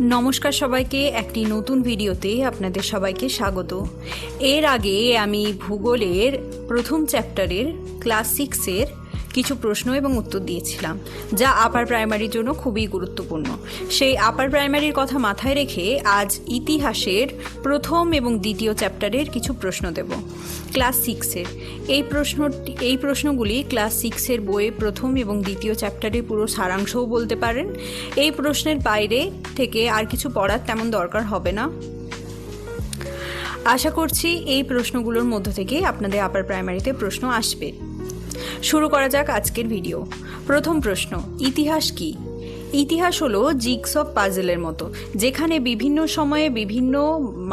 নমস্কার সবাইকে, একটি নতুন ভিডিওতে আপনাদের সবাইকে স্বাগত। এর আগে আমি ভূগোলের প্রথম চ্যাপ্টারের ক্লাস সিক্সের কিছু প্রশ্ন এবং উত্তর দিয়েছিলাম, যা আপার প্রাইমারির জন্য খুবই গুরুত্বপূর্ণ। সেই আপার প্রাইমারির কথা মাথায় রেখে আজ ইতিহাসের প্রথম এবং দ্বিতীয় চ্যাপ্টারের কিছু প্রশ্ন দেব। ক্লাস সিক্সের এই প্রশ্ন, এই প্রশ্নগুলি ক্লাস সিক্সের বইয়ে প্রথম এবং দ্বিতীয় চ্যাপ্টারের পুরো সারাংশও বলতে পারেন। এই প্রশ্নের বাইরে থেকে আর কিছু পড়ার তেমন দরকার হবে না। আশা করছি এই প্রশ্নগুলোর মধ্য থেকে আপনাদের আপার প্রাইমারিতে প্রশ্ন আসবে। শুরু করা যাক আজকের ভিডিও প্রথম প্রশ্ন, ইতিহাস কি? ইতিহাস হলো জিগস অফ পাজেলের মতো, যেখানে বিভিন্ন সময়ে বিভিন্ন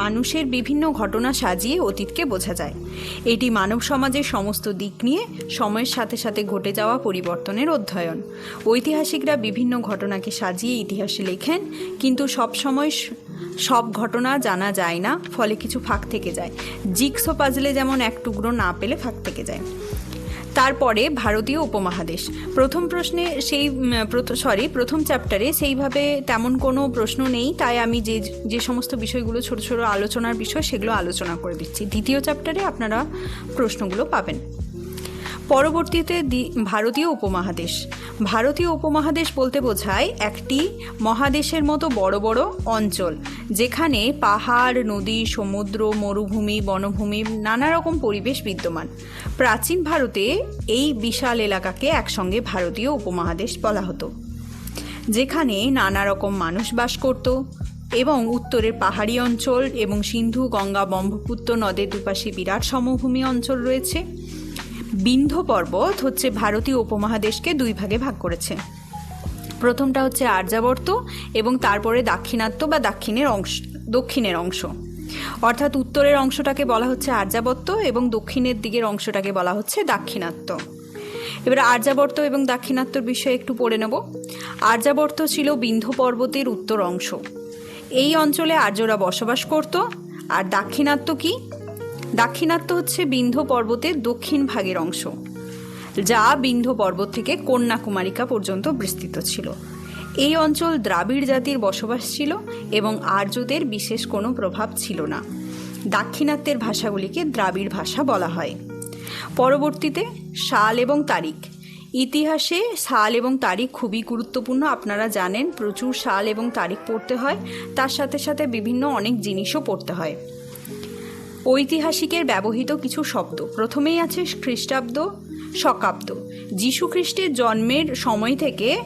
মানুষের বিভিন্ন ঘটনা সাজিয়ে অতীতকে বোঝা যায়। এটি মানব সমাজের সমস্ত দিক নিয়ে সময়ের সাথে সাথে ঘটে যাওয়া পরিবর্তনের অধ্যয়ন। ঐতিহাসিকরা বিভিন্ন ঘটনাকে সাজিয়ে ইতিহাসে লেখেন, কিন্তু সব সময় সব ঘটনা জানা যায় না, ফলে কিছু ফাঁক থেকে যায়। জিগস পাজলে যেমন এক টুকরো না পেলে ফাঁক থেকে যায়। তারপরে ভারতীয় উপমহাদেশ। প্রথম প্রশ্নে সেই সরি প্রথম চ্যাপ্টারে সেইভাবে তেমন কোনো প্রশ্ন নেই, তাই আমি যে যে সমস্ত বিষয়গুলো ছোট ছোট আলোচনার বিষয় সেগুলো আলোচনা করে দিচ্ছি। দ্বিতীয় চ্যাপ্টারে আপনারা প্রশ্নগুলো পাবেন। পরবর্তীতে ভারতীয় উপমহাদেশ। ভারতীয় উপমহাদেশ বলতে বোঝায় একটি মহাদেশের মতো বড় বড় অঞ্চল, যেখানে পাহাড়, নদী, সমুদ্র, মরুভূমি, বনভূমি, নানা রকম পরিবেশ বিদ্যমান। প্রাচীন ভারতে এই বিশাল এলাকাকে একসঙ্গে ভারতীয় উপমহাদেশ বলা হতো, যেখানে নানা রকম মানুষ বাস করত এবং উত্তরের পাহাড়ি অঞ্চল এবং সিন্ধু গঙ্গা ব্রহ্মপুত্র নদের দুপাশে বিরাট সমভূমি অঞ্চল রয়েছে। বিন্ধ্য পর্বত হচ্ছে ভারতীয় উপমহাদেশকে দুই ভাগে ভাগ করেছে। প্রথমটা হচ্ছে আর্যাবর্ত এবং তারপরে দাক্ষিণাত্য বা দাক্ষিণের অংশ, দক্ষিণের অংশ। অর্থাৎ উত্তরের অংশটাকে বলা হচ্ছে আর্যাবর্ত এবং দক্ষিণের দিকের অংশটাকে বলা হচ্ছে দাক্ষিণাত্য। এবার আর্যাবর্ত এবং দাক্ষিণাত্যর বিষয়ে একটু পড়ে নেব। আর্যাবর্ত ছিল বিন্ধ্য পর্বতের উত্তর অংশ। এই অঞ্চলে আর্যরা বসবাস করত। আর দাক্ষিণাত্য কি? দাক্ষিণাত্য হচ্ছে বিন্ধ্য পর্বতের দক্ষিণ ভাগের অংশ, যা বিন্ধ্য পর্বত থেকে কন্যাকুমারিকা পর্যন্ত বিস্তৃত ছিল। এই অঞ্চল দ্রাবিড় জাতির বসবাস ছিল এবং আর্যদের বিশেষ কোনো প্রভাব ছিল না। দাক্ষিণাত্যের ভাষাগুলিকে দ্রাবিড় ভাষা বলা হয়। পরবর্তীতে সাল এবং তারিখ। ইতিহাসে সাল এবং তারিখ খুবই গুরুত্বপূর্ণ, আপনারা জানেন প্রচুর সাল এবং তারিখ পড়তে হয়, তার সাথে সাথে বিভিন্ন অনেক জিনিসও পড়তে হয়। ঐতিহাসিকের ব্যবহৃত কিছু শব্দ। প্রথমেই আছে খ্রিস্টাব্দ, শকাব্দ। যীশু খ্রিস্টের জন্মের সময় থেকে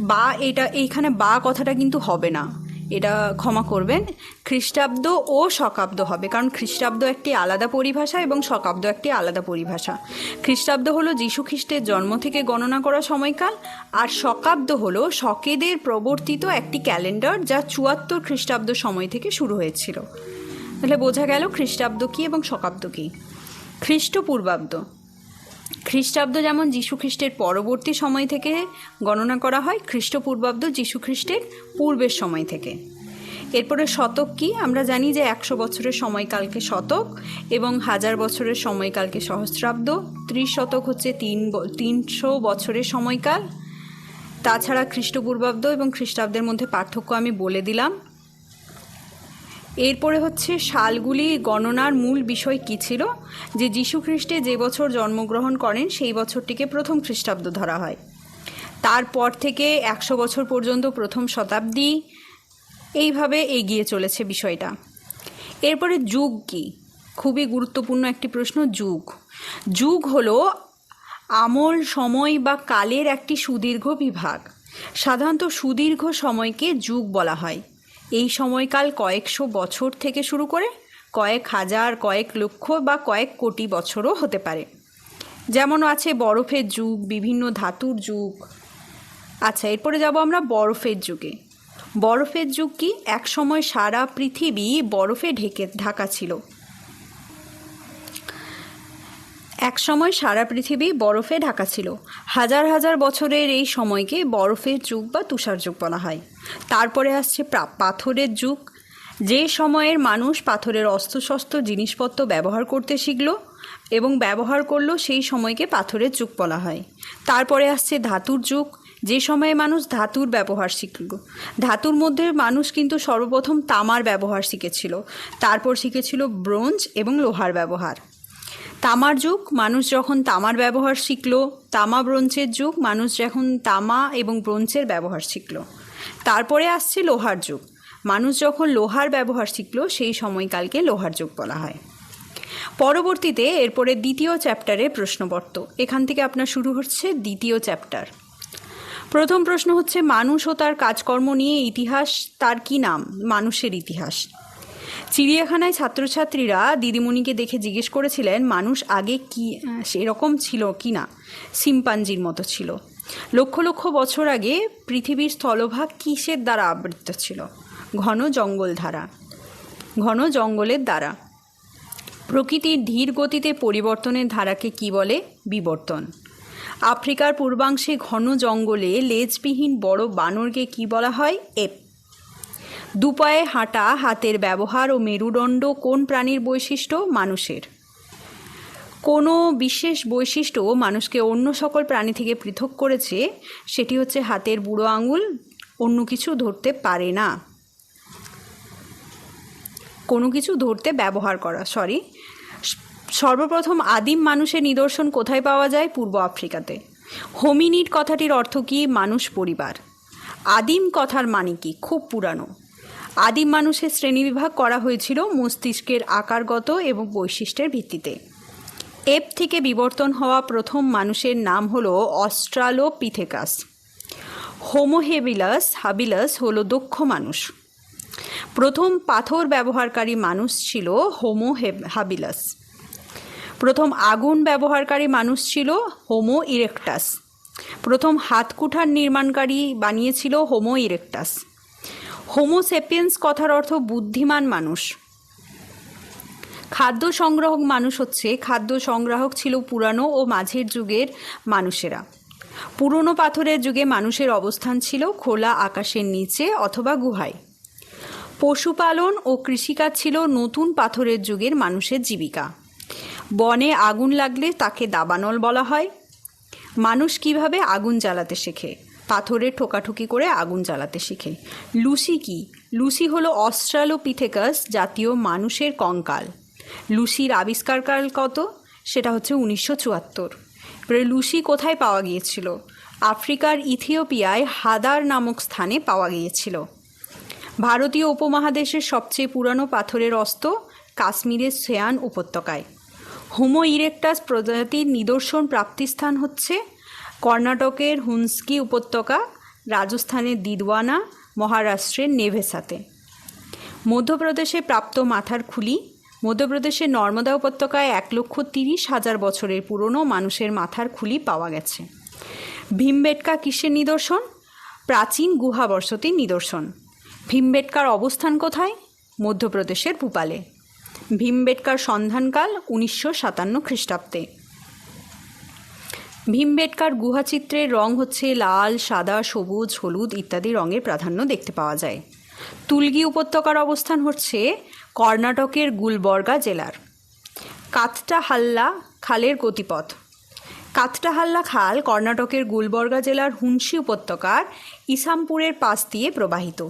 বা এটা, এইখানে বা কথাটা কিন্তু হবে না। এটা ক্ষমা করবেন, খ্রিস্টাব্দ ও শকাব্দ হবে, কারণ খ্রিস্টাব্দ একটি আলাদা পরিভাষা এবং শকাব্দ একটি আলাদা পরিভাষা। খ্রিস্টাব্দ হলো যীশু খ্রিস্টের জন্ম থেকে গণনা করা সময়কাল, আর শকাব্দ হলো শকেদের প্রবর্তিত একটি ক্যালেন্ডার যা চুয়াত্তর খ্রিস্টাব্দ সময় থেকে শুরু হয়েছিল। তাহলে বোঝা গেল খ্রিস্টাব্দ কী এবং শকাব্দ কী। খ্রিস্টপূর্বাব্দ খ্রিস্টাব্দ যেমন যীশু খ্রিস্টের পরবর্তী সময় থেকে গণনা করা হয় খ্রিস্টপূর্বাব্দ খ্রিস্টের পূর্বের সময় থেকে। এরপরে শতক কি? আমরা জানি যে একশো বছরের সময়কালকে শতক এবং হাজার বছরের সময়কালকে সহস্রাব্দ। ত্রিশ শতক হচ্ছে তিন তিনশো বছরের সময়কাল। তাছাড়া খ্রিস্টপূর্বাব্দ এবং খ্রিস্টাব্দের মধ্যে পার্থক্য আমি বলে দিলাম। এরপরে হচ্ছে সালগুলি গণনার মূল বিষয় কী ছিল? যে যীশু খ্রিস্টে যে বছর জন্মগ্রহণ করেন, সেই বছরটিকে প্রথম খ্রিস্টাব্দ ধরা হয়। তারপর থেকে একশো বছর পর্যন্ত প্রথম শতাব্দী, এইভাবে এগিয়ে চলেছে বিষয়টা। এরপরে যুগ কি? খুবই গুরুত্বপূর্ণ একটি প্রশ্ন, যুগ। যুগ হলো আমল সময় বা কালের একটি সুদীর্ঘ বিভাগ। সাধারণত সুদীর্ঘ সময়কে যুগ বলা হয়। এই সময়কাল কয়েকশো বছর থেকে শুরু করে কয়েক হাজার, কয়েক লক্ষ বা কয়েক কোটি বছরও হতে পারে। যেমন আছে বরফের যুগ, বিভিন্ন ধাতুর যুগ। আচ্ছা এরপরে যাব আমরা বরফের যুগে। বরফের যুগ কি? একসময় সারা পৃথিবী বরফে ঢেকে, ঢাকা ছিল। একসময় সারা পৃথিবী বরফে ঢাকা ছিল। হাজার হাজার বছরের এই সময়কে বরফের যুগ বা তুষার যুগ বলা হয়। তারপরে আসছে পাথরের যুগ। যে সময়ের মানুষ পাথরের অস্ত্রশস্ত্র, জিনিসপত্র ব্যবহার করতে শিখল এবং ব্যবহার করল সেই সময়কে পাথরের যুগ বলা হয়। তারপরে আসছে ধাতুর যুগ। যে সময়ে মানুষ ধাতুর ব্যবহার শিখল। ধাতুর মধ্যে মানুষ কিন্তু সর্বপ্রথম তামার ব্যবহার শিখেছিল। তারপর শিখেছিল ব্রোঞ্জ এবং লোহার ব্যবহার। তামার যুগ, মানুষ যখন তামার ব্যবহার শিখল, তামা ব্রোঞ্জের যুগ, মানুষ যখন তামা এবং ব্রোঞ্জের ব্যবহার শিখল। তারপরে আসছে লোহার যুগ। মানুষ যখন লোহার ব্যবহার শিখল, সেই সময়কালকে লোহার যুগ বলা হয়। পরবর্তীতে এরপরে দ্বিতীয় চ্যাপ্টারে প্রশ্নপত্র এখান থেকে আপনার শুরু হচ্ছে দ্বিতীয় চ্যাপ্টার। প্রথম প্রশ্ন হচ্ছে, মানুষ ও তার কাজকর্ম নিয়ে ইতিহাস, তার কি নাম? মানুষের ইতিহাস। চিড়িয়াখানায় ছাত্রছাত্রীরা দিদিমণিকে দেখে জিজ্ঞেস করেছিলেন, মানুষ আগে কি সেরকম ছিল কি না সিম্পাঞ্জির মতো ছিল। লক্ষ লক্ষ বছর আগে পৃথিবীর স্থলভাগ কিসের দ্বারা আবৃত ছিল? ঘন জঙ্গল ধারা। ঘন জঙ্গলের দ্বারা। প্রকৃতির ধীর গতিতে পরিবর্তনের ধারাকে কি বলে? বিবর্তন। আফ্রিকার পূর্বাংশে ঘন জঙ্গলে লেজবিহীন বড় বানরকে কি বলা হয়? এপ। দুপায়ে হাঁটা, হাতের ব্যবহার ও মেরুদণ্ড কোন প্রাণীর বৈশিষ্ট্য? মানুষের। কোনো বিশেষ বৈশিষ্ট্য মানুষকে অন্য সকল প্রাণী থেকে পৃথক করেছে, সেটি হচ্ছে হাতের বুড়ো আঙুল, অন্য কিছু ধরতে পারে না। কোনো কিছু ধরতে ব্যবহার করা সরি সর্বপ্রথম আদিম মানুষের নিদর্শন কোথায় পাওয়া যায়? পূর্ব আফ্রিকাতে। হোমিনিড কথাটির অর্থ কি? মানুষ পরিবার। আদিম কথার মানে কি? খুব পুরানো। আদিম মানুষের শ্রেণীবিভাগ করা হয়েছিল মস্তিষ্কের আকারগত এবং বৈশিষ্ট্যের ভিত্তিতে। এপ থেকে বিবর্তন হওয়া প্রথম মানুষের নাম হলো অস্ট্রালোপিথেকাস। হোমোহেবিলাস হাবিলাস হল দক্ষ মানুষ। প্রথম পাথর ব্যবহারকারী মানুষ ছিল হোমো হাবিলাস। প্রথম আগুন ব্যবহারকারী মানুষ ছিল হোমো ইরেকটাস। প্রথম হাতকুঠার নির্মাণকারী বানিয়েছিল হোমো ইরেকটাস। হোমো সেপিয়েন্স কথার অর্থ বুদ্ধিমান মানুষ। খাদ্য সংগ্রাহক মানুষ হচ্ছে, খাদ্য সংগ্রাহক ছিল পুরানো ও মাঝের যুগের মানুষেরা। পুরনো পাথরের যুগে মানুষের অবস্থান ছিল খোলা আকাশের নিচে অথবা গুহায়। পশুপালন ও কৃষিকাজ ছিল নতুন পাথরের যুগের মানুষের জীবিকা। বনে আগুন লাগলে তাকে দাবানল বলা হয়। মানুষ কীভাবে আগুন জ্বালাতে শেখে? পাথরে ঠোকাঠুকি করে আগুন জ্বালাতে শিখে লুসি কি? লুসি হলো অস্ট্রালোপিথেকাস জাতীয় মানুষের কঙ্কাল। লুসির আবিষ্কারকাল কত? সেটা হচ্ছে উনিশশো চুয়াত্তর। এবারে লুসি কোথায় পাওয়া গিয়েছিল? আফ্রিকার ইথিওপিয়ায় হাদার নামক স্থানে পাওয়া গিয়েছিল। ভারতীয় উপমহাদেশের সবচেয়ে পুরানো পাথরের অস্ত কাশ্মীরের সেয়ান উপত্যকায়। হোমো ইরেকটাস প্রজাতির নিদর্শন প্রাপ্তিস্থান হচ্ছে কর্ণাটকের হুন্সকি উপত্যকা, রাজস্থানের দিদওয়ানা, মহারাষ্ট্রের নেভেসাতে। মধ্যপ্রদেশে প্রাপ্ত মাথার খুলি, মধ্যপ্রদেশের নর্মদা উপত্যকায় এক লক্ষ তিরিশ হাজার বছরের পুরনো মানুষের মাথার খুলি পাওয়া গেছে। ভীমবেটকা কিসের নিদর্শন? প্রাচীন গুহা বসতির নিদর্শন। ভীমবেটকার অবস্থান কোথায়? মধ্যপ্রদেশের ভূপালে। ভীমবেটকার সন্ধানকাল উনিশশো সাতান্ন খ্রিস্টাব্দে। ভীমবেটকার গুহাচিত্রের রং হচ্ছে লাল, সাদা, সবুজ, হলুদ ইত্যাদি রঙের প্রাধান্য দেখতে পাওয়া যায়। তুলগি উপত্যকার অবস্থান হচ্ছে কর্ণাটকের গুলবর্গা জেলার। কাতটা হাল্লা খালের গতিপথ। কাতটাহাল্লা খাল কর্ণাটকের গুলবর্গা জেলার হুনসি উপত্যকার ইসামপুরের পাশ দিয়ে প্রবাহিত।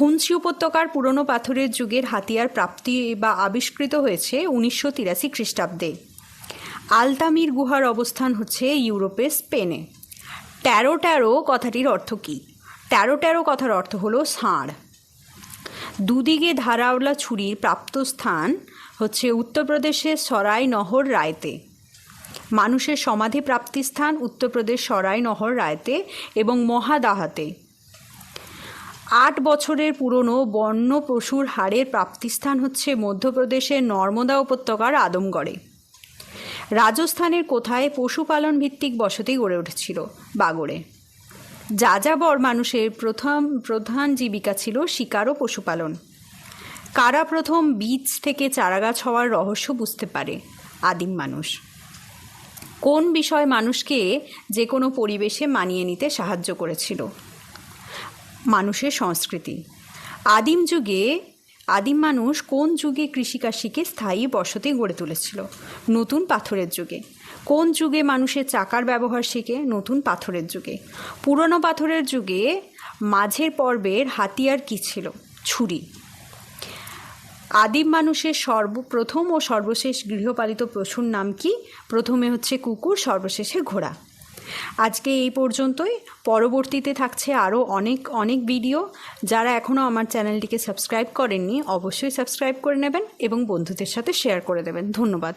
হুনসি উপত্যকার পুরনো পাথরের যুগের হাতিয়ার প্রাপ্তি বা আবিষ্কৃত হয়েছে উনিশশো তিরাশি খ্রিস্টাব্দে। আলতামির গুহার অবস্থান হচ্ছে ইউরোপের স্পেনে। ট্যারো ট্যারো কথাটির অর্থ কী? ট্যারো ট্যারো কথার অর্থ হলো ষাঁড়। দুদিকে ধারাওলা ছুরির প্রাপ্ত স্থান হচ্ছে উত্তরপ্রদেশের সরাই নহর রায়তে। মানুষের সমাধি প্রাপ্তিস্থান উত্তরপ্রদেশ সরাই নহর রায়তে এবং মহাদাহাতে। আট বছরের পুরনো বন্য পশুর হাড়ের প্রাপ্তিস্থান হচ্ছে মধ্যপ্রদেশের নর্মদা উপত্যকার আদমগড়ে। রাজস্থানের কোথায় পশুপালন ভিত্তিক বসতি গড়ে উঠেছিল বাগড়ে। যাযাবর মানুষের প্রথম প্রধান জীবিকা ছিল শিকার ও পশুপালন। কারা প্রথম বীজ থেকে চারাগাছ হওয়ার রহস্য বুঝতে পারে আদিম মানুষ। কোন বিষয় মানুষকে যে কোনো পরিবেশে মানিয়ে নিতে সাহায্য করেছিল? মানুষের সংস্কৃতি। আদিম যুগে আদিম মানুষ কোন যুগে কৃষিকাজ শিখে স্থায়ী বসতি গড়ে তুলেছিল? নতুন পাথরের যুগে। কোন যুগে মানুষের চাকার ব্যবহার শিখে? নতুন পাথরের যুগে। পুরনো পাথরের যুগে মাঝের পর্বের হাতিয়ার কী ছিল? ছুরি। আদিম মানুষের সর্বপ্রথম ও সর্বশেষ গৃহপালিত পশুর নাম কি? প্রথমে হচ্ছে কুকুর, সর্বশেষে ঘোড়া। আজকে এই পর্যন্তই। পরবর্তীতে থাকছে আরও অনেক অনেক ভিডিও যারা এখনও আমার চ্যানেলটিকে সাবস্ক্রাইব করেননি, অবশ্যই সাবস্ক্রাইব করে নেবেন এবং বন্ধুদের সাথে শেয়ার করে দেবেন। ধন্যবাদ।